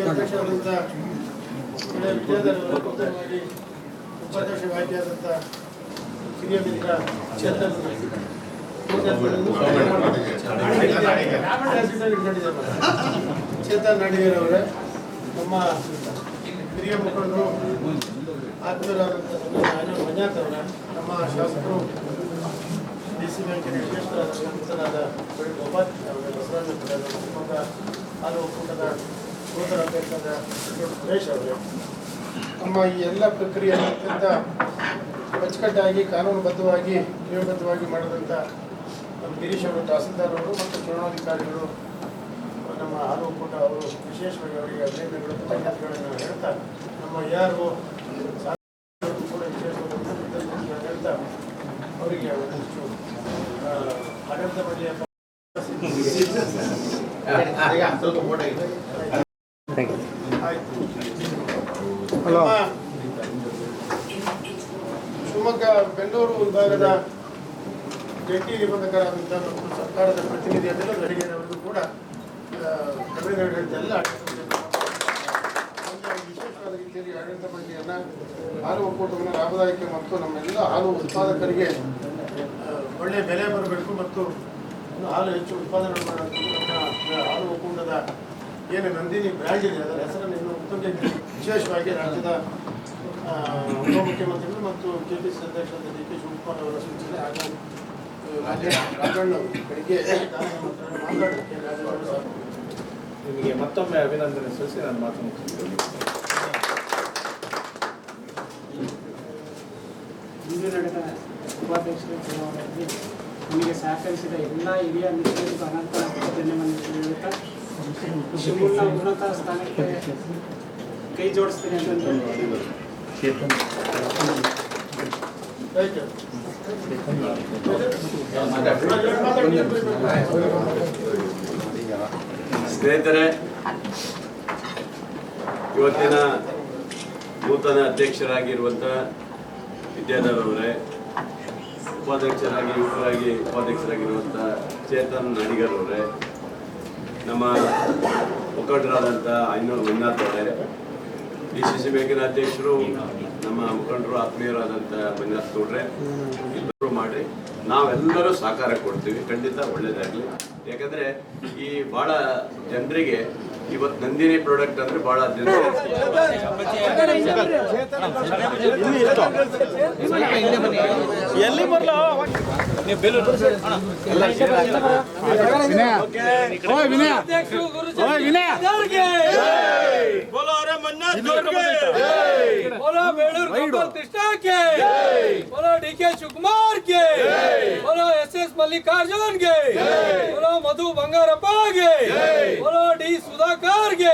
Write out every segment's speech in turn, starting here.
ಅಧ್ಯಕ್ಷರಾದಂಥ ವಿದ್ಯಾಧರ ನೂತನವಾಗಿ ಉಪಾಧ್ಯಕ್ಷ ಆಯ್ಕೆಯಾದಂಥ ಹಿರಿಯ ಮಿತ್ರ ಚೇತನ್ ಚೇತನ್ ನಾಡಿಗೇರ್ ಅವರೇ ನಮ್ಮ ಹಿರಿಯ ಮುಖಂಡರು ಆತ್ಮೀಯರಾದಂಥ ಮಂಜಾತ್ ಅವರ, ನಮ್ಮ ಶಾಸಕರು ಡಿ ಸಿ ಬ್ಯಾಂಕಿನ ವಿಶೇಷರಾದ ನೂತನಾದ ಗೋಪಾಲ್ ಶಿವಮೊಗ್ಗ ಹಾಲು ಒಕ್ಕೂಟದ ನೂತನ ಅಧ್ಯಕ್ಷರಾದ ಸುರೇಶ್ ಅವರೇ, ನಮ್ಮ ಈ ಎಲ್ಲ ಪ್ರಕ್ರಿಯೆ ಅತ್ಯಂತ ಅಚ್ಚುಕಟ್ಟಾಗಿ, ಕಾನೂನುಬದ್ಧವಾಗಿ ನಿಯಮಬದ್ಧವಾಗಿ ಮಾಡಿದಂಥ ನಮ್ಮ ಗಿರೀಶ್ ಅವರು, ತಹಸೀಲ್ದಾರ್ ಅವರು ಮತ್ತು ಚುನಾವಣಾಧಿಕಾರಿಗಳು ನಮ್ಮ ಹಾಲು ಅವರು ವಿಶೇಷವಾಗಿ ಅವರಿಗೆ ಅಭಿನಂದನೆಗಳು ಕೃತಜ್ಞತೆಗಳನ್ನು ಹೇಳ್ತಾ ನಮ್ಮ ಯಾರು ಕೂಡ ವಿಶೇಷವಾಗಿ ಹೇಳ್ತಾ ಅವರಿಗೆ ಒಂದಿಷ್ಟು ಆಡಳಿತ. ನಮ್ಮ ಶಿವಮೊಗ್ಗ ಬೆಂಗಳೂರು ವಿಭಾಗದ ಜಂಟಿ ನಿಬಂಧಕರಾದಂತಹ ಮತ್ತು ಸರ್ಕಾರದ ಪ್ರತಿನಿಧಿ ಅದೆಲ್ಲ ಕೂಡ ಎಲ್ಲ ವಿಶೇಷವಾದ ರೀತಿಯಲ್ಲಿ ಆಡಳಿತ ಅನ್ನ ಹಾಲು ಒಕ್ಕೂಟವನ್ನು ಲಾಭದಾಯಕ ಮತ್ತು ನಮ್ಮೆಲ್ಲ ಹಾಲು ಉತ್ಪಾದಕರಿಗೆ ಒಳ್ಳೆಯ ಬೆಲೆ ಬರಬೇಕು ಮತ್ತು ಹಾಲು ಹೆಚ್ಚು ಉತ್ಪಾದನೆ ಮಾಡಬೇಕು ಹಾಲು ಒಕ್ಕೂಟದ ಏನು ನಂದಿನಿ ಬ್ರ್ಯಾಂಡ್ ಇದೆ ಅದರ ಹೆಸರನ್ನು ಇನ್ನು ವಿಶೇಷವಾಗಿ ರಾಜ್ಯದ ಉಪಮುಖ್ಯಮಂತ್ರಿಗಳು ಮತ್ತು ಕೆ ಪಿ ಸಿ ಅಧ್ಯಕ್ಷರಾದ ಡಿ ಕೆ ಶಿವಕುಮಾರ್ ಅವರ ಸೂಚನೆ ಹಾಗೂ ರಾಜ್ಯ ರಾಜಣ್ಣ ಬೆಳಿಗ್ಗೆ ಸಹ ನಿಮಗೆ ಮತ್ತೊಮ್ಮೆ ಅಭಿನಂದನೆ ಸಲ್ಲಿಸಿ ನಾನು ಮಾತು ಮುಗಿಸ್ತೀನಿ. ಇಂದು ನಡೆದ ಉಪಾಧ್ಯಕ್ಷರ ಚುನಾವಣೆಯಲ್ಲಿ ನಮಗೆ ಸಹಕರಿಸಿದ ಎಲ್ಲ ಹಿರಿಯ ಮಿತ್ರರಿಗೂ ಅನಂತ ಧನ್ಯವನ್ನು ಹೇಳುತ್ತಾ ಶಿವಮೊಗ್ಗ ಉನ್ನತ ಸ್ಥಾನಕ್ಕೆ ಕೈ ಜೋಡಿಸ್ತೀನಿ ಅಂತ. ಸ್ನೇಹಿತರೆ, ಇವತ್ತಿನ ನೂತನ ಅಧ್ಯಕ್ಷರಾಗಿರುವಂಥ ವಿದ್ಯಾಧರ್ ಅವರೇ, ಉಪಾಧ್ಯಕ್ಷರಾಗಿ ಯುವಕರಾಗಿ ಉಪಾಧ್ಯಕ್ಷರಾಗಿರುವಂಥ ಚೇತನ್ ನಡಿಗರ್ ಅವರೇ, ನಮ್ಮ ಮುಖಂಡರಾದಂಥ ಐನೂರು ಮಂಜುನಾಥ್ ಅವರೇ, ಡಿ ಸಿ ಸಿ ಬ್ಯಾಂಕಿನ ಅಧ್ಯಕ್ಷರು, ನಮ್ಮ ಮುಖಂಡರು ಆತ್ಮೀಯರಾದಂಥ ಮಂಜುನಾಥ್ ಗೌಡ್ರೆ, ಇಬ್ಬರು ಮಾಡಿ ನಾವೆಲ್ಲರೂ ಸಹಕಾರ ಕೊಡ್ತೀವಿ. ಖಂಡಿತ ಒಳ್ಳೇದಾಗಲಿ. ಯಾಕಂದ್ರೆ ಈ ಭಾಳ ಜನರಿಗೆ ಇವತ್ತು ನಂದಿನಿ ಪ್ರಾಡಕ್ಟ್ ಅಂದ್ರೆ ಭಾಳ ಜನ D K ಸುಗ್ಮಾರ್ K S S Mallikarjun K ಜೈ. ಮಧು ಬಂಗಾರಪ್ಪ ಡಿ ಸುದಾಕರ್ಗೆ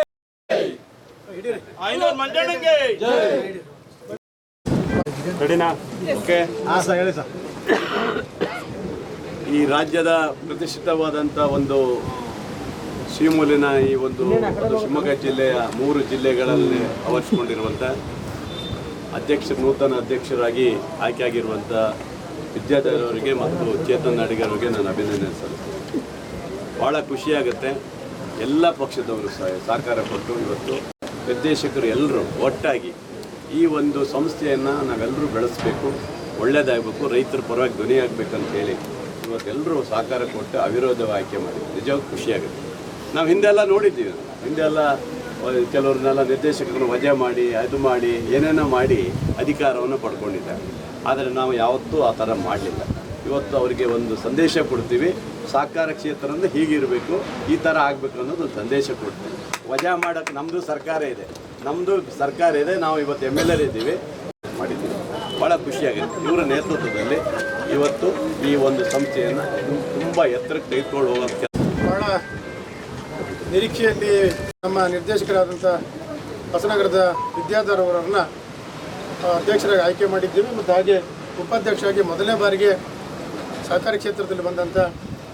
ಈ ರಾಜ್ಯದ ಪ್ರತಿಷ್ಠಿತವಾದಂತ ಒಂದು ಶ್ರೀಮೂಲಿನ ಈ ಒಂದು ಶಿವಮೊಗ್ಗ ಜಿಲ್ಲೆಯ ಮೂರು ಜಿಲ್ಲೆಗಳಲ್ಲಿ ಆವರಿಸಿಕೊಂಡಿರುವಂಥ ಅಧ್ಯಕ್ಷ ನೂತನ ಅಧ್ಯಕ್ಷರಾಗಿ ಆಯ್ಕೆಯಾಗಿರುವಂಥ ವಿದ್ಯಾಧರ್ ಅವರಿಗೆ ಮತ್ತು ಚೇತನ್ ಅಡಿಗರಿಗೆ ಅವರಿಗೆ ನಾನು ಅಭಿನಂದನೆ ಸಲ್ಲಿಸ್ತೇನೆ. ಭಾಳ ಖುಷಿಯಾಗುತ್ತೆ ಎಲ್ಲ ಪಕ್ಷದವರು ಸಹ ಸಹಕಾರ ಕೊಟ್ಟು ಇವತ್ತು ನಿರ್ದೇಶಕರು ಎಲ್ಲರೂ ಒಟ್ಟಾಗಿ ಈ ಒಂದು ಸಂಸ್ಥೆಯನ್ನು ನಾವೆಲ್ಲರೂ ಬೆಳೆಸಬೇಕು ಒಳ್ಳೆಯದಾಗಬೇಕು ರೈತರ ಪರವಾಗಿ ಧ್ವನಿಯಾಗಬೇಕಂತ ಹೇಳಿ ಇವತ್ತೆಲ್ಲರೂ ಸಹಕಾರ ಕೊಟ್ಟು ಅವಿರೋಧವಾಗಿ ಆಯ್ಕೆ ಮಾಡಿ ನಿಜವಾಗ್ ಖುಷಿಯಾಗುತ್ತೆ ನಾವು ಹಿಂದೆಲ್ಲ ನೋಡಿದ್ದೀವಿ. ಹಿಂದೆಲ್ಲ ಕೆಲವ್ರನ್ನೆಲ್ಲ ನಿರ್ದೇಶಕರನ್ನು ವಜಾ ಮಾಡಿ, ಅದು ಮಾಡಿ, ಏನೇನೋ ಮಾಡಿ ಅಧಿಕಾರವನ್ನು ಪಡ್ಕೊಂಡಿದ್ದಾರೆ. ಆದರೆ ನಾವು ಯಾವತ್ತೂ ಆ ಥರ ಮಾಡಲಿಲ್ಲ. ಇವತ್ತು ಅವರಿಗೆ ಒಂದು ಸಂದೇಶ ಕೊಡ್ತೀವಿ. ಸಹಕಾರ ಕ್ಷೇತ್ರ ಅಂದರೆ ಹೀಗಿರಬೇಕು, ಈ ಥರ ಆಗಬೇಕು ಅನ್ನೋದು ಒಂದು ಸಂದೇಶ ಕೊಡ್ತೀವಿ. ವಜಾ ಮಾಡೋಕ್ಕೆ ನಮ್ಮದು ಸರ್ಕಾರ ಇದೆ. ನಮ್ಮದು ಸರ್ಕಾರ ಇದೆ. ನಾವು ಇವತ್ತು ಎಂ ಎಲ್ ಎಲ್ ಇದ್ದೀವಿ. ಮಾಡಿದ್ದೀವಿ. ಭಾಳ ಖುಷಿಯಾಗುತ್ತೆ. ಇವರ ನೇತೃತ್ವದಲ್ಲಿ ಇವತ್ತು ಈ ಒಂದು ಸಂಸ್ಥೆಯನ್ನು ತುಂಬ ಎತ್ತರಕ್ಕೆ ತೆಗೆದುಕೊಂಡು ಹೋಗೋಕ್ಕೆ ಬಹಳ ನಿರೀಕ್ಷೆಯಲ್ಲಿ ನಮ್ಮ ನಿರ್ದೇಶಕರಾದಂಥ ಹೊಸನಗರದ ವಿದ್ಯಾಧರ್ ಅವರನ್ನು ಅಧ್ಯಕ್ಷರಾಗಿ ಆಯ್ಕೆ ಮಾಡಿದ್ದೀವಿ ಮತ್ತು ಹಾಗೆ ಉಪಾಧ್ಯಕ್ಷರಾಗಿ ಮೊದಲನೇ ಬಾರಿಗೆ ಸಹಕಾರಿ ಕ್ಷೇತ್ರದಲ್ಲಿ ಬಂದಂಥ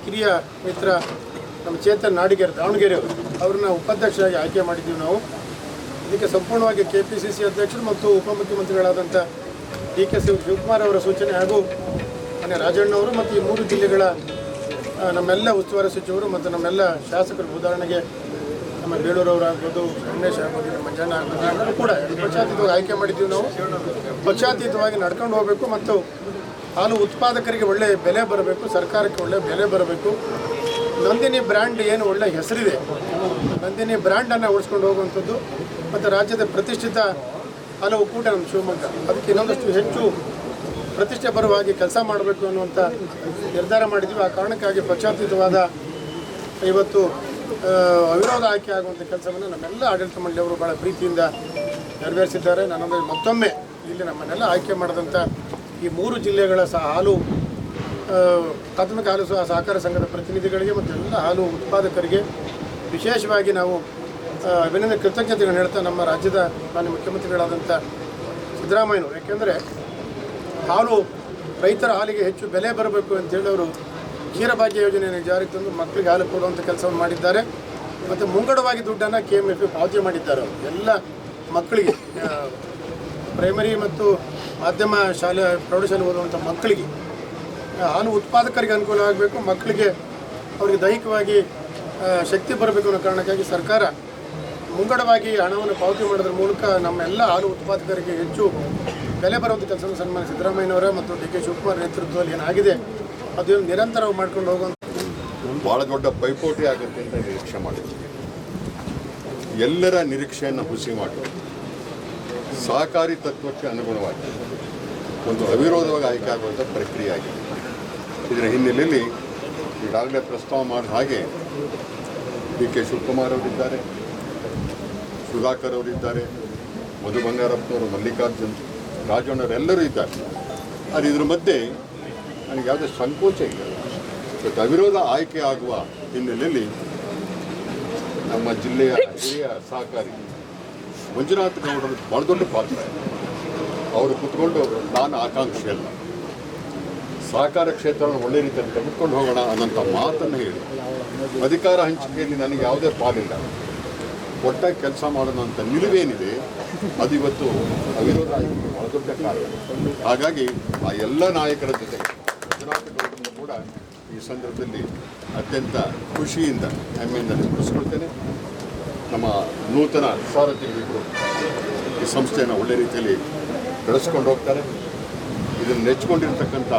ಕಿರಿಯ ಮಿತ್ರ ನಮ್ಮ ಚೇತನ್ ನಾಡಿಗೇರ್, ದಾವಣಗೆರೆ ಅವರು. ಅವ್ರನ್ನ ಉಪಾಧ್ಯಕ್ಷರಾಗಿ ಆಯ್ಕೆ ಮಾಡಿದ್ದೀವಿ ನಾವು. ಇದಕ್ಕೆ ಸಂಪೂರ್ಣವಾಗಿ ಕೆ ಪಿ ಸಿ ಸಿ ಅಧ್ಯಕ್ಷರು ಮತ್ತು ಉಪಮುಖ್ಯಮಂತ್ರಿಗಳಾದಂಥ ಡಿ ಕೆ ಶಿವಕುಮಾರ್ ಅವರ ಸೂಚನೆ ಹಾಗೂ ಮನೆ ರಾಜಣ್ಣವರು ಮತ್ತು ಈ ಮೂರು ಜಿಲ್ಲೆಗಳ ನಮ್ಮೆಲ್ಲ ಉಸ್ತುವಾರಿ ಸಚಿವರು ಮತ್ತು ನಮ್ಮೆಲ್ಲ ಶಾಸಕರು, ಉದಾಹರಣೆಗೆ ನಮ್ಮ ಬೇಳೂರವರಾಗ್ಬೋದು ರಮೇಶ್ ಆಗ್ಬೋದು ನಮ್ಮ ಮಂಜಣ್ಣ ಆಗ್ಬೋದು ಕೂಡ ಪಕ್ಷಾತೀತವಾಗಿ ಆಯ್ಕೆ ಮಾಡಿದ್ದೀವಿ ನಾವು. ಪಕ್ಷಾತೀತವಾಗಿ ನಡ್ಕೊಂಡು ಹೋಗಬೇಕು ಮತ್ತು ಹಾಲು ಉತ್ಪಾದಕರಿಗೆ ಒಳ್ಳೆಯ ಬೆಲೆ ಬರಬೇಕು, ಸರ್ಕಾರಕ್ಕೆ ಒಳ್ಳೆಯ ಬೆಲೆ ಬರಬೇಕು. ನಂದಿನಿ ಬ್ರ್ಯಾಂಡ್ ಏನು ಒಳ್ಳೆಯ ಹೆಸರಿದೆ. ನಂದಿನಿ ಬ್ರ್ಯಾಂಡನ್ನು ಉಳಿಸ್ಕೊಂಡು ಹೋಗುವಂಥದ್ದು. ಮತ್ತು ರಾಜ್ಯದ ಪ್ರತಿಷ್ಠಿತ ಹಾಲು ಕೂಟ ನಮ್ಮ ಶಿವಮೊಗ್ಗ. ಅದಕ್ಕೆ ಇನ್ನೊಂದಷ್ಟು ಹೆಚ್ಚು ಪ್ರತಿಷ್ಠೆ ಪರವಾಗಿ ಕೆಲಸ ಮಾಡಬೇಕು ಅನ್ನುವಂಥ ನಿರ್ಧಾರ ಮಾಡಿದ್ವಿ. ಆ ಕಾರಣಕ್ಕಾಗಿ ಪಕ್ಷಾತೀತವಾದ ಇವತ್ತು ಅವಿರೋಧ ಆಯ್ಕೆ ಆಗುವಂಥ ಕೆಲಸವನ್ನು ನಮ್ಮೆಲ್ಲ ಆಡಳಿತ ಮಂಡಳಿಯವರು ಭಾಳ ಪ್ರೀತಿಯಿಂದ ನೆರವೇರಿಸಿದ್ದಾರೆ. ನಾನಂದರೆ ಮತ್ತೊಮ್ಮೆ ಇಲ್ಲಿ ನಮ್ಮನ್ನೆಲ್ಲ ಆಯ್ಕೆ ಮಾಡಿದಂಥ ಈ ಮೂರು ಜಿಲ್ಲೆಗಳ ಸಹ ಹಾಲು ಪ್ರಾಥಮಿಕ ಹಾಲು ಸಹ ಸಹಕಾರ ಸಂಘದ ಪ್ರತಿನಿಧಿಗಳಿಗೆ ಮತ್ತು ಎಲ್ಲ ಹಾಲು ಉತ್ಪಾದಕರಿಗೆ ವಿಶೇಷವಾಗಿ ನಾವು ಅಭಿನಂದನೆ, ಕೃತಜ್ಞತೆಗಳನ್ನು ಹೇಳ್ತಾ ನಮ್ಮ ರಾಜ್ಯದ ಮಾನ್ಯ ಮುಖ್ಯಮಂತ್ರಿಗಳಾದಂಥ ಸಿದ್ದರಾಮಯ್ಯನವರು. ಯಾಕೆಂದರೆ ಹಾಲು ರೈತರ ಹಾಲಿಗೆ ಹೆಚ್ಚು ಬೆಲೆ ಬರಬೇಕು ಅಂತೇಳಿ ಅವರು ಕ್ಷೀರಭಾಗ್ಯ ಯೋಜನೆಯನ್ನು ಜಾರಿಗೆ ತಂದು ಮಕ್ಕಳಿಗೆ ಹಾಲು ಕೊಡುವಂಥ ಕೆಲಸವನ್ನು ಮಾಡಿದ್ದಾರೆ. ಮತ್ತು ಮುಂಗಡವಾಗಿ ದುಡ್ಡನ್ನು ಕೆ ಎಂ ಎಫ್ ಪಾವತಿ ಮಾಡಿದ್ದಾರೆ ಎಲ್ಲ ಮಕ್ಕಳಿಗೆ ಪ್ರೈಮರಿ ಮತ್ತು ಮಾಧ್ಯಮ ಶಾಲೆ, ಪ್ರೌಢಶಾಲೆ ಓದುವಂಥ ಮಕ್ಕಳಿಗೆ ಹಾಲು ಉತ್ಪಾದಕರಿಗೆ ಅನುಕೂಲ ಆಗಬೇಕು, ಮಕ್ಕಳಿಗೆ ಅವರಿಗೆ ದೈಹಿಕವಾಗಿ ಶಕ್ತಿ ಬರಬೇಕು ಅನ್ನೋ ಕಾರಣಕ್ಕಾಗಿ ಸರ್ಕಾರ ಮುಂಗಡವಾಗಿ ಹಣವನ್ನು ಪಾವತಿ ಮಾಡೋದ್ರ ಮೂಲಕ ನಮ್ಮೆಲ್ಲ ಹಾಲು ಉತ್ಪಾದಕರಿಗೆ ಹೆಚ್ಚು ಬೆಲೆ ಬರುವಂಥ ಕೆಲಸವನ್ನು ಸನ್ಮಾನ ಸಿದ್ದರಾಮಯ್ಯನವರ ಮತ್ತು ಡಿ ಕೆ ಶಿವಕುಮಾರ್ ನೇತೃತ್ವದಲ್ಲಿ ಏನಾಗಿದೆ ಅದು ನಿರಂತರವಾಗಿ ಮಾಡ್ಕೊಂಡು ಹೋಗುವಂಥ ಭಾಳ ದೊಡ್ಡ ಪೈಪೋಟಿ ಆಗುತ್ತೆ ಅಂತ ನಿರೀಕ್ಷೆ ಮಾಡಿದ್ದೀವಿ ಎಲ್ಲರ ನಿರೀಕ್ಷೆಯನ್ನು ಹುಸಿ ಮಾಡಿ. ಸಹಕಾರಿ ತತ್ವಕ್ಕೆ ಅನುಗುಣವಾಗಿ ಒಂದು ಅವಿರೋಧವಾಗಿ ಆಯ್ಕೆ ಆಗುವಂಥ ಪ್ರಕ್ರಿಯೆ ಆಗಿದೆ. ಇದರ ಹಿನ್ನೆಲೆಯಲ್ಲಿ ಈಗಾಗಲೇ ಪ್ರಸ್ತಾವ ಮಾಡಿದ ಹಾಗೆ ಡಿ ಕೆ ಶಿವಕುಮಾರ್ ಅವರಿದ್ದಾರೆ, ಸುಧಾಕರ್ ಅವರಿದ್ದಾರೆ, ಮಧು ಬಂಗಾರಪ್ಪನವರು, ಮಲ್ಲಿಕಾರ್ಜುನ್ ರಾಜಣ್ಣವರೆಲ್ಲರೂ ಇದ್ದಾರೆ. ಆದರೆ ಇದ್ರ ಮಧ್ಯೆ ನನಗೆ ಯಾವುದೇ ಸಂಕೋಚ ಇಲ್ಲ. ಇವತ್ತು ಅವಿರೋಧ ಆಯ್ಕೆ ಆಗುವ ಹಿನ್ನೆಲೆಯಲ್ಲಿ ನಮ್ಮ ಜಿಲ್ಲೆಯ ಹಿರಿಯ ಸಹಕಾರಿ ಮಂಜುನಾಥ್ ಗೌಡರು ಬಹಳ ದೊಡ್ಡ ಪಾತ್ರ. ಅವರು ಕುತ್ಕೊಂಡು ನಾನು ಆಕಾಂಕ್ಷೆ ಅಲ್ಲ. ಸಹಕಾರ ಕ್ಷೇತ್ರವನ್ನು ಒಳ್ಳೆ ರೀತಿಯಲ್ಲಿ ತೆಗೆದುಕೊಂಡು ಹೋಗೋಣ ಅನ್ನೋಂಥ ಮಾತನ್ನು ಹೇಳಿ. ಅಧಿಕಾರ ಹಂಚಿಕೆಯಲ್ಲಿ ನನಗೆ ಯಾವುದೇ ಪಾಲಿಲ್ಲ. ಒಟ್ಟಾಗಿ ಕೆಲಸ ಮಾಡೋಣ ನಿಲುವೇನಿದೆ ಅದು ಇವತ್ತು ಅವಿರೋಧ ಬಹಳ ದೊಡ್ಡ ಕಾರ್ಯ. ಹಾಗಾಗಿ ಆ ಎಲ್ಲ ನಾಯಕರ ಜೊತೆಗೆ ಕೂಡ ಈ ಸಂದರ್ಭದಲ್ಲಿ ಅತ್ಯಂತ ಖುಷಿಯಿಂದ ಹೆಮ್ಮೆಯಿಂದ ನೆನಪಿಸ್ಕೊಳ್ತೇನೆ ನಮ್ಮ ನೂತನ ಸಾರಥಿಗಳಿಗೂ ಈ ಸಂಸ್ಥೆಯನ್ನು ಒಳ್ಳೆ ರೀತಿಯಲ್ಲಿ ಬೆಳೆಸ್ಕೊಂಡು ಹೋಗ್ತಾರೆ. ಇದನ್ನು ನೆಚ್ಚಿಕೊಂಡಿರ್ತಕ್ಕಂಥ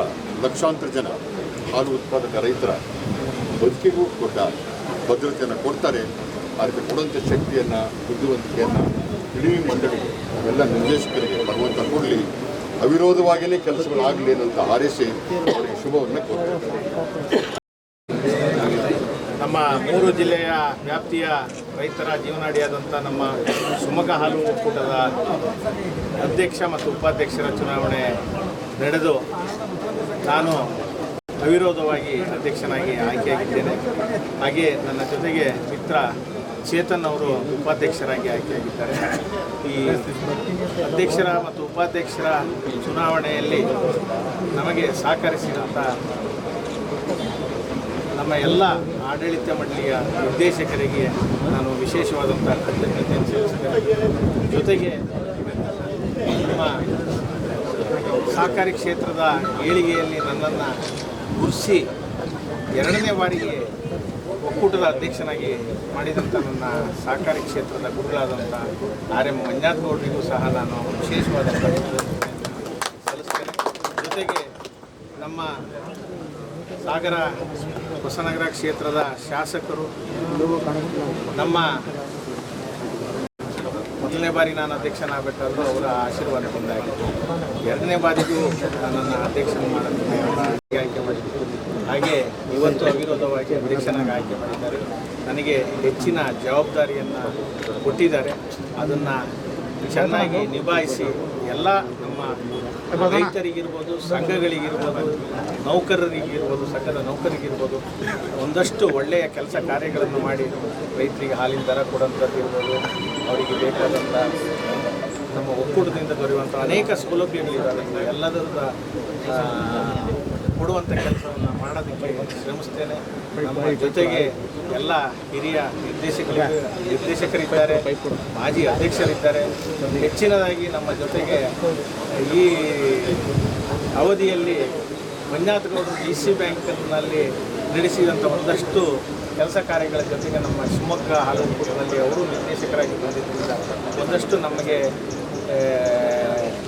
ಲಕ್ಷಾಂತರ ಜನ ಹಾಲು ಉತ್ಪಾದಕ ರೈತರ ಬದುಕಿಗೂ ದೊಡ್ಡ ಭದ್ರತೆಯನ್ನು ಕೊಡ್ತಾರೆ. ರೀತಿ ಕೊಡುವಂಥ ಶಕ್ತಿಯನ್ನು, ಬುದ್ಧಿವಂತಿಕೆಯನ್ನು ಇಡೀ ಮಂಡಳಿ ಎಲ್ಲ ನಿರ್ದೇಶಕರಿಗೆ ಭಗವಂತ ಕೊಡಲಿ. ಅವಿರೋಧವಾಗಿಯೇ ಕೆಲಸಗಳಾಗಲಿ ಅಂತ ಹಾರೈಸಿ ಅವರಿಗೆ ಶುಭವನ್ನು ನಮ್ಮ ಮೂರು ಜಿಲ್ಲೆಯ ವ್ಯಾಪ್ತಿಯ ರೈತರ ಜೀವನಾಡಿಯಾದಂಥ ನಮ್ಮ ಶಿವಮೊಗ್ಗ ಹಾಲು ಒಕ್ಕೂಟದ ಅಧ್ಯಕ್ಷ ಮತ್ತು ಉಪಾಧ್ಯಕ್ಷರ ಚುನಾವಣೆ ನಡೆದು ನಾನು ಅವಿರೋಧವಾಗಿ ಅಧ್ಯಕ್ಷನಾಗಿ ಆಯ್ಕೆಯಾಗಿದ್ದೇನೆ. ಹಾಗೆ ನನ್ನ ಜೊತೆಗೆ ಮಿತ್ರ ಚೇತನ್ ಅವರು ಉಪಾಧ್ಯಕ್ಷರಾಗಿ ಆಯ್ಕೆಯಾಗಿದ್ದಾರೆ. ಈ ಅಧ್ಯಕ್ಷರ ಮತ್ತು ಉಪಾಧ್ಯಕ್ಷರ ಚುನಾವಣೆಯಲ್ಲಿ ನಮಗೆ ಸಹಕರಿಸಿದಂಥ ನಮ್ಮ ಎಲ್ಲ ಆಡಳಿತ ಮಂಡಳಿಯ ನಿರ್ದೇಶಕರಿಗೆ ನಾನು ವಿಶೇಷವಾದಂಥ ಕೃತಜ್ಞತೆಯನ್ನು ಸಲ್ಲಿಸಿದ್ದೇನೆ ಜೊತೆಗೆ ನಮ್ಮ ಸಹಕಾರಿ ಕ್ಷೇತ್ರದ ಏಳಿಗೆಯಲ್ಲಿ ನನ್ನನ್ನು ಗುರುಸಿ ಎರಡನೇ ಬಾರಿಗೆ ಒಕ್ಕೂಟದ ಅಧ್ಯಕ್ಷನಾಗಿ ಮಾಡಿದಂಥ ನನ್ನ ಸಹಕಾರಿ ಕ್ಷೇತ್ರದ ಗುರುಗಳಾದಂಥ ಆರ್ ಎಂ ಮಂಜಾತ್ಗೌಡರಿಗೂ ಸಹ ನಾನು ವಿಶೇಷವಾದ ಸಲ್ಲಿಸ್ತೇನೆ. ಜೊತೆಗೆ ನಮ್ಮ ಸಾಗರ ಹೊಸನಗರ ಕ್ಷೇತ್ರದ ಶಾಸಕರು, ನಮ್ಮ ಮೊದಲನೇ ಬಾರಿ ನಾನು ಅಧ್ಯಕ್ಷನಾಗಬೇಕಾದ್ರೂ ಅವರ ಆಶೀರ್ವಾದ ಬಂದಾಗಿತ್ತು. ಎರಡನೇ ಬಾರಿಗೂ ನನ್ನನ್ನು ಅಧ್ಯಕ್ಷನ ಮಾಡೋದಕ್ಕೆ ಆಯ್ಕೆ ಮಾಡಿದ್ರು ಹಾಗೆ ಇವತ್ತು ಅವಿರೋಧವಾಗಿ ಅಧ್ಯಕ್ಷನಾಗಿ ಆಯ್ಕೆ ಮಾಡಿದ್ದಾರೆ. ನನಗೆ ಹೆಚ್ಚಿನ ಜವಾಬ್ದಾರಿಯನ್ನು ಕೊಟ್ಟಿದ್ದಾರೆ. ಅದನ್ನು ಚೆನ್ನಾಗಿ ನಿಭಾಯಿಸಿ ಎಲ್ಲ ನಮ್ಮ ರೈತರಿಗಿರ್ಬೋದು, ಸಂಘಗಳಿಗಿರ್ಬೋದು, ನೌಕರರಿಗಿರ್ಬೋದು, ಸಂಘದ ನೌಕರಿಗಿರ್ಬೋದು, ಒಂದಷ್ಟು ಒಳ್ಳೆಯ ಕೆಲಸ ಕಾರ್ಯಗಳನ್ನು ಮಾಡಿ ರೈತರಿಗೆ ಹಾಲಿನ ದರ ಕೊಡೋಂಥದ್ದು ಇರ್ಬೋದು, ಅವರಿಗೆ ಬೇಕಾದಂಥ ನಮ್ಮ ಒಕ್ಕೂಟದಿಂದ ದೊರೆಯುವಂಥ ಅನೇಕ ಸೌಲಭ್ಯಗಳಿದ್ದಾವೆ. ಎಲ್ಲದರ ಕೊಡುವಂಥ ಕೆಲಸವನ್ನು ಮಾಡೋದಕ್ಕೆ ಶ್ರಮಿಸ್ತೇನೆ. ನಮ್ಮ ಜೊತೆಗೆ ಎಲ್ಲ ಹಿರಿಯ ನಿರ್ದೇಶಕರು, ನಿರ್ದೇಶಕರಿದ್ದಾರೆ, ಮಾಜಿ ಅಧ್ಯಕ್ಷರಿದ್ದಾರೆ. ಹೆಚ್ಚಿನದಾಗಿ ನಮ್ಮ ಜೊತೆಗೆ ಈ ಅವಧಿಯಲ್ಲಿ ಮಂಜಾತಗೌಡರು ಡಿ ಸಿ ಬ್ಯಾಂಕ್ನಲ್ಲಿ ನಡೆಸಿದಂಥ ಒಂದಷ್ಟು ಕೆಲಸ ಕಾರ್ಯಗಳ ಜೊತೆಗೆ ನಮ್ಮ ಶಿವಮೊಗ್ಗ ಹಾಲೂರಿನಲ್ಲಿ ಅವರು ನಿರ್ದೇಶಕರಾಗಿ ಬಂದಿದ್ದರಿಂದ ಒಂದಷ್ಟು ನಮಗೆ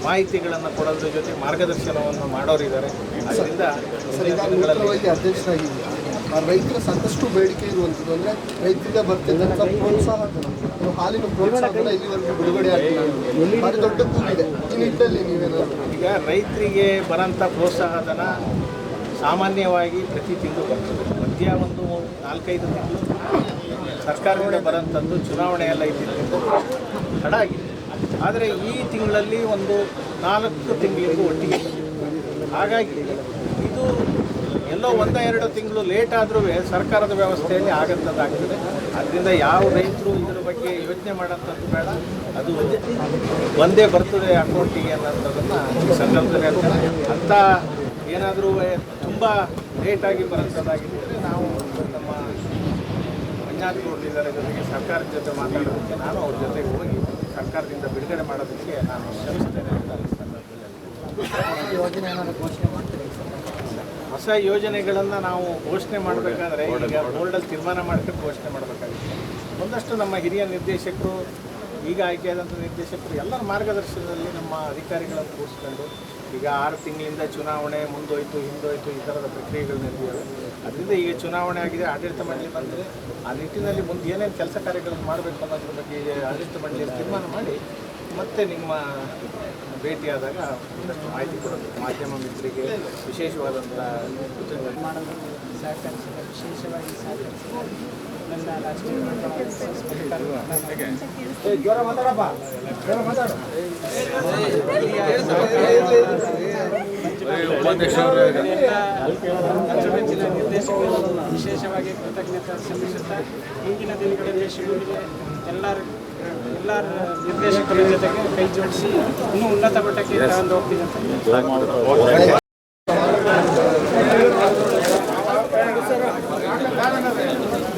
ಮಾಹಿತಿಗಳನ್ನು ಕೊಡೋದ್ರ ಜೊತೆ ಮಾರ್ಗದರ್ಶನವನ್ನು ಮಾಡೋರಿದ್ದಾರೆ ಅದರಿಂದ ಆ ರೈತರ ಸಾಕಷ್ಟು ಬೇಡಿಕೆ ಇರುವಂಥದ್ದು ಅಂದರೆ ರೈತರಿಗೆ ಬರ್ತಿದ್ದಂಥ ಪ್ರೋತ್ಸಾಹ ಧನ. ಹಾಲಿನ ಪ್ರೋತ್ಸಾಹ ಧನ ಇಲ್ಲಿವರೆಗೂ ಬಿಡುಗಡೆ ಆಗಿಲ್ಲ ಭಾರಿ ದೊಡ್ಡ ಕೂಗಿದೆ ಈ ನೀವೇನಾದ್ರು ಈಗ ರೈತರಿಗೆ ಬರೋಂಥ ಪ್ರೋತ್ಸಾಹಧನ ಸಾಮಾನ್ಯವಾಗಿ ಪ್ರತಿ ತಿಂಗಳು ಬರ್ತದೆ. ಮಧ್ಯ ಒಂದು ನಾಲ್ಕೈದು ತಿಂಗಳು ಸರ್ಕಾರದಿಂದ ಬರೋಂಥದ್ದು ಚುನಾವಣೆ ಎಲ್ಲ ಇದ್ದಿದ್ದು ತಡ ಆಗಿದೆ ಆದರೆ ಈ ತಿಂಗಳಲ್ಲಿ ಒಂದು ನಾಲ್ಕು ತಿಂಗಳಿಗೂ ಒಟ್ಟಿಗೆ. ಹಾಗಾಗಿ ಇದು ಎಲ್ಲೋ ಒಂದ ಎರಡು ತಿಂಗಳು ಲೇಟ್ ಆದರೂ ಸರ್ಕಾರದ ವ್ಯವಸ್ಥೆಯಲ್ಲಿ ಆಗಂಥದ್ದಾಗ್ತದೆ. ಅದರಿಂದ ಯಾವ ರೈತರು ಇದರ ಬಗ್ಗೆ ಯೋಚನೆ ಮಾಡೋಂಥದ್ದು ಬೇಡ. ಅದು ಒಂದೇ ಬರ್ತದೆ ಅಕೌಂಟಿಗೆ ಅನ್ನೋಂಥದ್ದನ್ನು ಈ ಸಂದರ್ಭದಲ್ಲಿ ಹೇಳ್ತಾರೆ. ಅಂಥ ಏನಾದರೂ ತುಂಬ ಲೇಟಾಗಿ ಬರೋಂಥದ್ದಾಗಿದ್ದರೆ ನಾವು ನಮ್ಮ ಮಂಜಾತ್ ಇದ್ದಾರೆ ಜೊತೆಗೆ ಸರ್ಕಾರದ ಜೊತೆ ಮಾತಾಡೋದಕ್ಕೆ ನಾನು ಅವ್ರ ಜೊತೆಗೆ ಹೋಗಿ ಸರ್ಕಾರದಿಂದ ಬಿಡುಗಡೆ ಮಾಡೋದಕ್ಕೆ ನಾನು ಶ್ರಮಿಸ್ತೇನೆ ಅಂತ ಹೊಸ ಯೋಜನೆಗಳನ್ನು ನಾವು ಘೋಷಣೆ ಮಾಡಬೇಕಾದ್ರೆ ಈಗ ಬೋರ್ಡಲ್ಲಿ ತೀರ್ಮಾನ ಮಾಡ್ಕೊಂಡು ಘೋಷಣೆ ಮಾಡಬೇಕಾಗುತ್ತೆ. ಒಂದಷ್ಟು ನಮ್ಮ ಹಿರಿಯ ನಿರ್ದೇಶಕರು, ಈಗ ಆಯ್ಕೆಯಾದಂಥ ನಿರ್ದೇಶಕರು ಎಲ್ಲರ ಮಾರ್ಗದರ್ಶನದಲ್ಲಿ ನಮ್ಮ ಅಧಿಕಾರಿಗಳನ್ನು ಕೂರಿಸ್ಕೊಂಡು ಈಗ ಆರು ತಿಂಗಳಿಂದ ಚುನಾವಣೆ ಮುಂದೋಯ್ತು, ಹಿಂದೋಯ್ತು ಈ ಥರದ ಪ್ರಕ್ರಿಯೆಗಳು ನಡೆದಿವೆ. ಅದರಿಂದ ಈಗ ಚುನಾವಣೆ ಆಗಿದೆ, ಆಡಳಿತ ಮಂಡಳಿ ಬಂದರೆ ಆ ನಿಟ್ಟಿನಲ್ಲಿ ಮುಂದೆ ಏನೇನು ಕೆಲಸ ಕಾರ್ಯಗಳನ್ನು ಮಾಡಬೇಕು ಅನ್ನೋದ್ರ ಬಗ್ಗೆ ಆಡಳಿತ ಮಂಡಳಿಯಲ್ಲಿ ತೀರ್ಮಾನ ಮಾಡಿ ಮತ್ತೆ ನಿಮ್ಮ ಭೇಟಿಯಾದಾಗ ಒಂದಷ್ಟು ಮಾಹಿತಿ ಕೊಡಬೇಕು. ಮಾಧ್ಯಮ ಮಿತ್ರರಿಗೆ ವಿಶೇಷವಾದಂಥ ಸಹಕರಿಸಿದ ವಿಶೇಷವಾಗಿ ಸಹಕರಿಸಿದ ನನ್ನ ರಾಷ್ಟ್ರೀಯ ಜಿಲ್ಲಾ ನಿರ್ದೇಶಕರು ವಿಶೇಷವಾಗಿ ಕೃತಜ್ಞತೆ ಸಲ್ಲಿಸುತ್ತಾ ಮುಂದಿನ ದಿನಗಳಲ್ಲಿ ಶಿವರಿಗೆ ಎಲ್ಲರ ಎಲ್ಲ ನಿರ್ದೇಶಕರ ಜೊತೆಗೆ ಕೈ ಜೋಡಿಸಿ ಇನ್ನೂ ಉನ್ನತ ಮಟ್ಟಕ್ಕೆ ತಗೊಂಡು ಹೋಗ್ತೀನಿ ಅಂತ. Gracias.